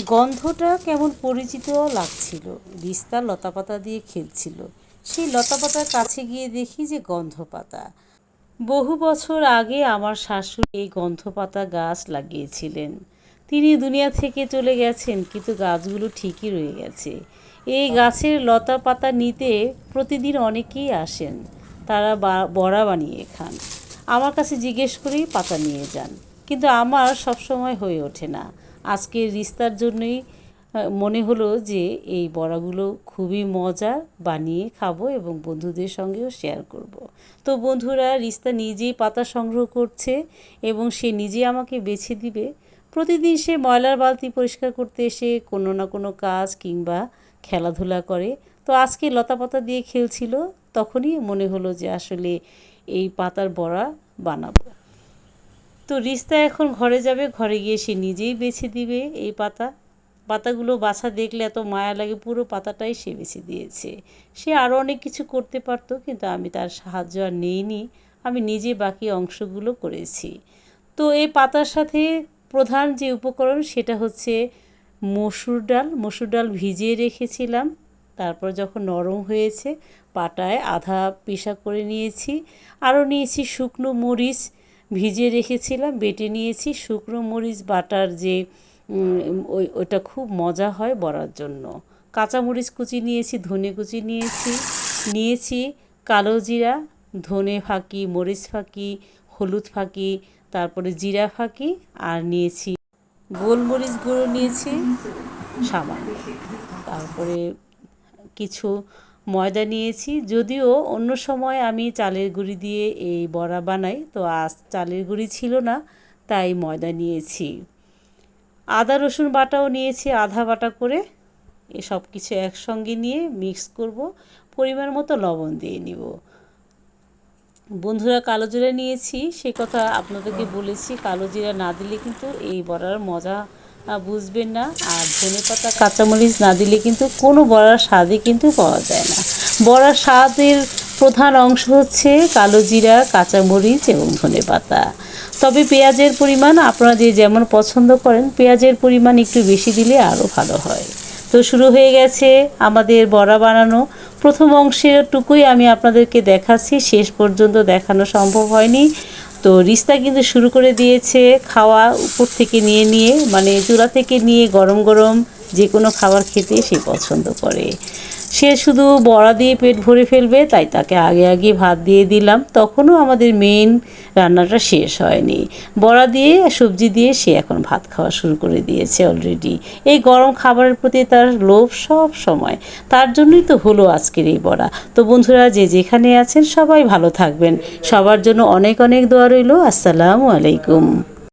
গন্ধটা কেমন পরিচিত লাগছিল? রিস্তা লতাপাতা দিয়ে খেলছিল। সেই লতাপাতার কাছে গিয়ে দেখি যে গন্ধ পাতা বহু বছর আগে আমার শাশুড়ি এই গন্ধ পাতা গাছ লাগিয়েছিলেন। তিনি দুনিয়া থেকে চলে গেছেন, কিন্তু গাছগুলো ঠিকই রয়ে গেছে। এই গাছের লতা পাতা নিতে প্রতিদিন অনেকেই আসেন। তারা বড়া বানিয়ে খান। আমার কাছে জিজ্ঞেস করেই পাতা নিয়ে যান। কিন্তু আমার সবসময় হয়ে ওঠে না। আজকে রিস্তার জন্যই মনে হলো যে এই বড়াগুলো খুবই মজার বানিয়ে খাব এবং বন্ধুদের সঙ্গেও শেয়ার করব। তো বন্ধুরা, রিস্তা নিজেই পাতা সংগ্রহ করছে এবং সে নিজে আমাকে বেছে দিবে। প্রতিদিন সে ময়লার বালতি পরিষ্কার করতে এসে কোনো না কোনো কাজ কিংবা খেলাধুলা করে। তো আজকে লতা পাতা দিয়ে খেলছিল, তখনই মনে হলো যে আসলে এই পাতার বড়া বানাবো। তো রিস্তা এখন ঘরে যাবে, ঘরে গিয়ে সে নিজেই বেছে দিবে এই পাতা। পাতাগুলো বাছা দেখলে এত মায়া লাগে, পুরো পাতাটাই সে বেছে দিয়েছে। সে আরও অনেক কিছু করতে পারতো, কিন্তু আমি তার সাহায্য আর নেইনি। আমি নিজে বাকি অংশগুলো করেছি। তো এই পাতার সাথে প্রধান যে উপকরণ, সেটা হচ্ছে মসুর ডাল। মসুর ডাল ভিজিয়ে রেখেছিলাম। তারপর যখন নরম হয়েছে, পাটায় আধা পিসা করে নিয়েছি। আরও নিয়েছি শুকনো মরিচ ভিজিয়ে রেখেছিলাম, বেটে নিয়েছি। শুকনো মরিচ, বাটার যে ওই, ওটা খুব মজা হয় বড়ার জন্য। কাঁচামরিচ কুচি নিয়েছি, ধনে কুচি নিয়েছি নিয়েছি কালো জিরা, ধনে ফাঁকি, মরিচ ফাঁকি, হলুদ ফাঁকি, তারপরে জিরা ফাঁকি আর নিয়েছি গোলমরিচ গুঁড়ো নিয়েছি, সামান্য। তারপরে কিছু ময়দা নিয়েছি। যদিও অন্য সময় আমি চালের গুঁড়ি দিয়ে এই বড়া বানাই, তো আজ চালের গুঁড়ি ছিল না, তাই ময়দা নিয়েছি। আদা, রসুন বাটাও নিয়েছি আধা বাটা করে। এ সব কিছু একসঙ্গে নিয়ে মিক্স করব, পরিমাণ মতো লবণ দিয়ে নিব। বন্ধুরা, কালো জিরা নিয়েছি, সে কথা আপনাদেরকে বলেছি, কালো জিরা না দিলে কিন্তু এই বড়ার মজা বুঝবেন না। আর ধনে পাতা, কাঁচামরিচ না দিলে কিন্তু কোনো বড়ার স্বাদই কিন্তু পাওয়া যায় না। বড়ার স্বাদের প্রধান অংশ হচ্ছে কালো জিরা, কাঁচামরিচ এবং ধনে পাতা। তবে পেঁয়াজের পরিমাণ আপনারা যে যেমন পছন্দ করেন, পেঁয়াজের পরিমাণ একটু বেশি দিলে আরও ভালো হয়। তো শুরু হয়ে গেছে আমাদের বড়া বানানো। প্রথম অংশের টুকুই আমি আপনাদেরকে দেখাচ্ছি। শেষ পর্যন্ত দেখানো সম্ভব হয়নি। তো রিস্তা কিন্তু শুরু করে দিয়েছে খাওয়া উপর থেকে নিয়ে নিয়ে মানে চূড়া থেকে নিয়ে গরম গরম যে কোনো খাবার খেতে সে পছন্দ করে। সে শুধু বড়া দিয়ে পেট ভরে ফেলবে, তাই তাকে আগে আগে ভাত দিয়ে দিলাম। তখনও আমাদের মেন রান্নাটা শেষ হয়নি। বড়া দিয়ে, সবজি দিয়ে সে এখন ভাত খাওয়া শুরু করে দিয়েছে অলরেডি এই গরম খাবারের প্রতি তার লোভ সব সময়। তার জন্যই তো হলো আজকের এই বড়া। তো বন্ধুরা, যে যেখানে আছেন সবাই ভালো থাকবেন। সবার জন্য অনেক অনেক দোয়া রইল। আসসালামু আলাইকুম।